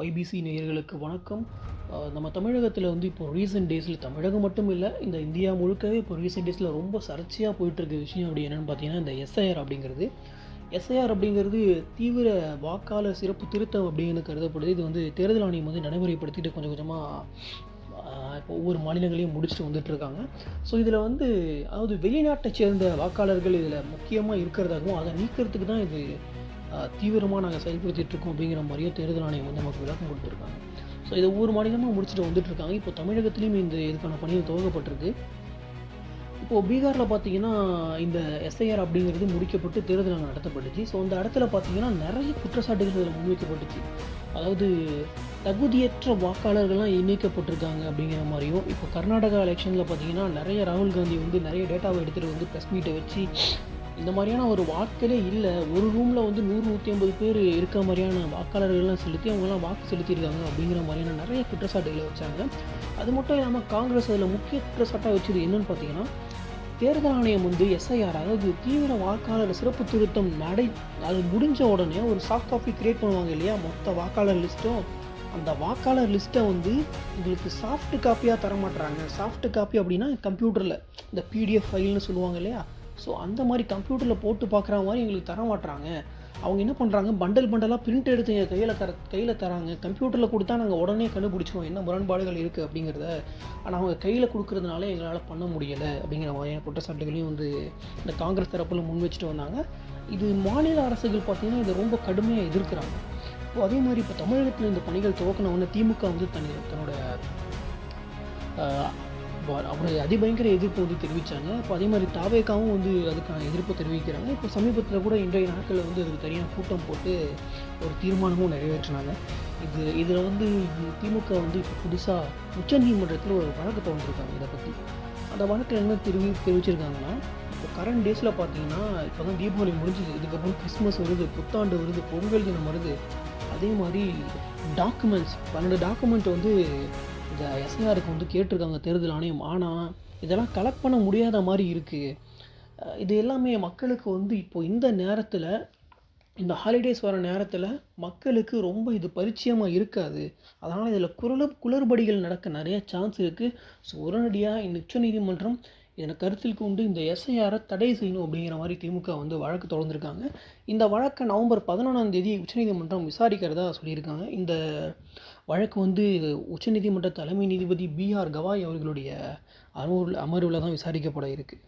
ஒய்பிசி நேயர்களுக்கு வணக்கம். நம்ம தமிழகத்தில் வந்து இப்போ ரீசெண்ட் டேஸில் தமிழகம் மட்டும் இல்லை இந்த இந்தியா முழுக்கவே இப்போ ரீசெண்ட் டேஸில் ரொம்ப சர்ச்சையாக போயிட்டுருக்க விஷயம் அப்படி என்னென்னு பார்த்தீங்கன்னா இந்த எஸ்ஐஆர் அப்படிங்கிறது. எஸ்ஐஆர் அப்படிங்கிறது தீவிர வாக்காளர் சிறப்பு திருத்தம் அப்படின்னு கருதப்படுது. இது வந்து தேர்தல் ஆணையம் வந்து நடைமுறைப்படுத்திட்டு கொஞ்சம் கொஞ்சமாக இப்போ ஒவ்வொரு மாநிலங்களையும் முடிச்சுட்டு வந்துட்டுருக்காங்க. ஸோ இதில் வந்து அதாவது வெளிநாட்டை சேர்ந்த வாக்காளர்கள் இதில் முக்கியமாக இருக்கிறதாகவும் அதை நீக்கிறதுக்கு தான் இது தீவிரமாக நாங்கள் செயல்படுத்திட்டு இருக்கோம் அப்படிங்கிற மாதிரியும் தேர்தல் ஆணையம் வந்து நமக்கு விளக்கம் கொடுத்துருக்காங்க. ஸோ இதை ஒவ்வொரு மாநிலமாக முடிச்சுட்டு வந்துட்டு இருக்காங்க. இப்போ தமிழகத்துலேயும் இந்த இதுக்கான பணிகள் துவங்கப்பட்டிருக்கு. இப்போது பீகாரில் பார்த்தீங்கன்னா இந்த எஸ்ஐஆர் அப்படிங்கிறது முடிக்கப்பட்டு தேர்தல் அங்கே நடத்தப்பட்டுச்சு. ஸோ அந்த இடத்துல பார்த்தீங்கன்னா நிறைய குற்றச்சாட்டுகள் இதில் முன்வைக்கப்பட்டுச்சு. அதாவது தகுதியற்ற வாக்காளர்கள்லாம் இணைக்கப்பட்டிருக்காங்க அப்படிங்கிற மாதிரியும் இப்போ கர்நாடகா எலெக்ஷனில் பார்த்தீங்கன்னா நிறைய ராகுல் காந்தி வந்து நிறைய டேட்டாவை எடுத்துகிட்டு வந்து ப்ரெஸ் மீட்டை வச்சு இந்த மாதிரியான ஒரு வாக்களே இல்லை. ஒரு ரூமில் வந்து நூறு நூற்றி ஐம்பது பேர் இருக்க மாதிரியான வாக்காளர்கள்லாம் செலுத்தி அவங்கெல்லாம் வாக்கு செலுத்தியிருக்காங்க அப்படிங்கிற மாதிரியான நிறைய குற்றச்சாட்டுகளை வச்சாங்க. அது மட்டும் இல்லாமல் காங்கிரஸ் அதில் முக்கிய குற்றச்சாட்டாக வச்சது என்னென்னு பார்த்தீங்கன்னா தேர்தல் ஆணையம் வந்து எஸ்ஐஆர் அதாவது தீவிர வாக்காளர் சிறப்பு திருத்தம் நடை அது முடிஞ்ச உடனே ஒரு சாஃப்ட் காப்பி கிரியேட் பண்ணுவாங்க இல்லையா? மொத்த வாக்காளர் லிஸ்ட்டும் அந்த வாக்காளர் லிஸ்ட்டை வந்து உங்களுக்கு சாஃப்ட் காப்பியாக தர மாட்டுறாங்க சாஃப்ட் காப்பி அப்படின்னா கம்ப்யூட்டரில் இந்த பிடிஎஃப் ஃபைல்னு சொல்லுவாங்க இல்லையா? ஸோ அந்த மாதிரி கம்ப்யூட்டரில் போட்டு பார்க்குற மாதிரி எங்களுக்கு தர மாட்டுறாங்க அவங்க என்ன பண்ணுறாங்க பண்டல் பண்டலாக பிரிண்ட் எடுத்து எங்கள் கையில் தர கையில் தராங்க. கம்ப்யூட்டரில் கொடுத்தா நாங்கள் உடனே கண்டுபிடிச்சிருவோம். என்ன முரண்பாடுகள் இருக்குது அப்படிங்கிறத. ஆனால் அவங்க கையில் கொடுக்குறதுனால எங்களால் பண்ண முடியலை அப்படிங்கிற மாதிரியான குற்றச்சாட்டுகளையும் வந்து இந்த காங்கிரஸ் தரப்பில் முன் வச்சுட்டு வந்தாங்க. இது மாநில அரசுகள் பார்த்திங்கன்னா இதை ரொம்ப கடுமையாக எதிர்க்கிறாங்க. இப்போ அதே மாதிரி இப்போ தமிழகத்தில் இந்த பணிகள் துவக்கினவுடனே திமுக வந்து தனி தன்னோட அவரை அதிபயங்கர எதிர்ப்பு வந்து தெரிவித்தாங்க இப்போ அதே மாதிரி தாவேக்காவும் வந்து அதுக்கான எதிர்ப்பு தெரிவிக்கிறாங்க. இப்போ சமீபத்தில் கூட இன்றைய நாட்களில் வந்து அதுக்கு தனியாக கூட்டம் போட்டு ஒரு தீர்மானமும் நிறைவேற்றினாங்க. இது இதில் வந்து திமுக வந்து இப்போ புதுசாக உச்சநீதிமன்றத்தில் ஒரு வழக்கு தோன்றிருக்காங்க இதை பற்றி அந்த வழக்கில் என்ன தெரிவி தெரிவிச்சிருக்காங்கன்னா இப்போ கரண்ட் டேஸில் பார்த்தீங்கன்னா இப்போ தான் தீபாவளி முடிஞ்சுது. இதுக்கப்புறம் கிறிஸ்மஸ் வருது புத்தாண்டு வருது பொங்கல் தினம் வருது. அதே மாதிரி டாக்குமெண்ட்ஸ் பன்னெண்டு டாக்குமெண்ட் வந்து இந்த எஸ்ஐஆருக்கு வந்து கேட்டிருக்காங்க தேர்தல் ஆணையம். ஆனால் இதெல்லாம் கலெக்ட் பண்ண முடியாத மாதிரி இருக்குது இது எல்லாமே மக்களுக்கு வந்து இப்போ இந்த நேரத்தில் இந்த ஹாலிடேஸ் வர நேரத்தில் மக்களுக்கு ரொம்ப இது பரிச்சயமாக இருக்காது. அதனால் இதில் குரல குளறுபடிகள் நடக்க நிறைய சான்ஸ் இருக்குது ஸோ உடனடியாக இந்த உச்சநீதிமன்றம் இதனை கருத்தில் கொண்டு இந்த எஸ்ஐஆரை தடை செய்யணும் அப்படிங்கிற மாதிரி திமுக வந்து வழக்கு தொடர்ந்துருக்காங்க. இந்த வழக்கை நவம்பர் பதினொன்றாம் தேதி உச்சநீதிமன்றம் விசாரிக்கிறதா சொல்லியிருக்காங்க. இந்த வழக்கு வந்து உச்சநீதிமன்ற தலைமை நீதிபதி பிஆர் கவாய் அவர்களுடைய அமர்வில் அமர்வில் தான் விசாரிக்கப்பட இருக்குது